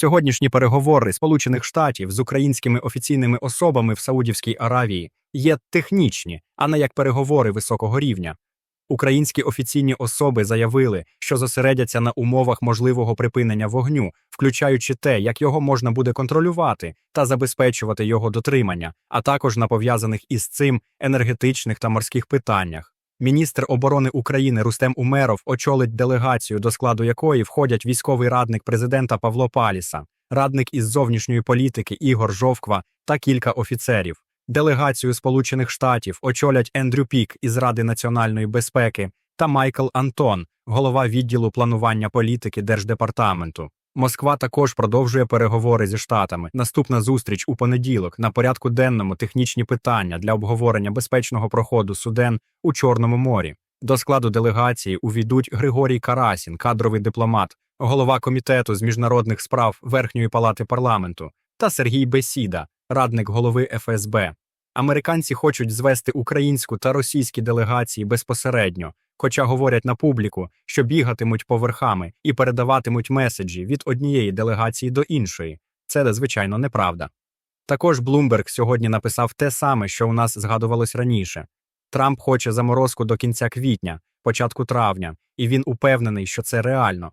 Сьогоднішні переговори Сполучених Штатів з українськими офіційними особами в Саудівській Аравії є технічні, а не як переговори високого рівня. Українські офіційні особи заявили, що зосередяться на умовах можливого припинення вогню, включаючи те, як його можна буде контролювати та забезпечувати його дотримання, а також на пов'язаних із цим енергетичних та морських питаннях. Міністр оборони України Рустем Умеров очолить делегацію, до складу якої входять військовий радник президента Павло Паліса, радник із зовнішньої політики Ігор Жовква та кілька офіцерів. Делегацію Сполучених Штатів очолять Ендрю Пік із Ради національної безпеки та Майкл Антон, голова відділу планування політики Держдепартаменту. Москва також продовжує переговори зі штатами. Наступна зустріч у понеділок на порядку денному технічні питання для обговорення безпечного проходу суден у Чорному морі. До складу делегації увійдуть Григорій Карасін, кадровий дипломат, голова комітету з міжнародних справ Верхньої палати парламенту, та Сергій Бесіда, радник голови ФСБ. Американці хочуть звести українську та російські делегації безпосередньо, хоча говорять на публіку, що бігатимуть поверхами і передаватимуть меседжі від однієї делегації до іншої. Це, звичайно, неправда. Також Блумберг сьогодні написав те саме, що у нас згадувалось раніше. Трамп хоче заморозку до кінця квітня, початку травня, і він упевнений, що це реально.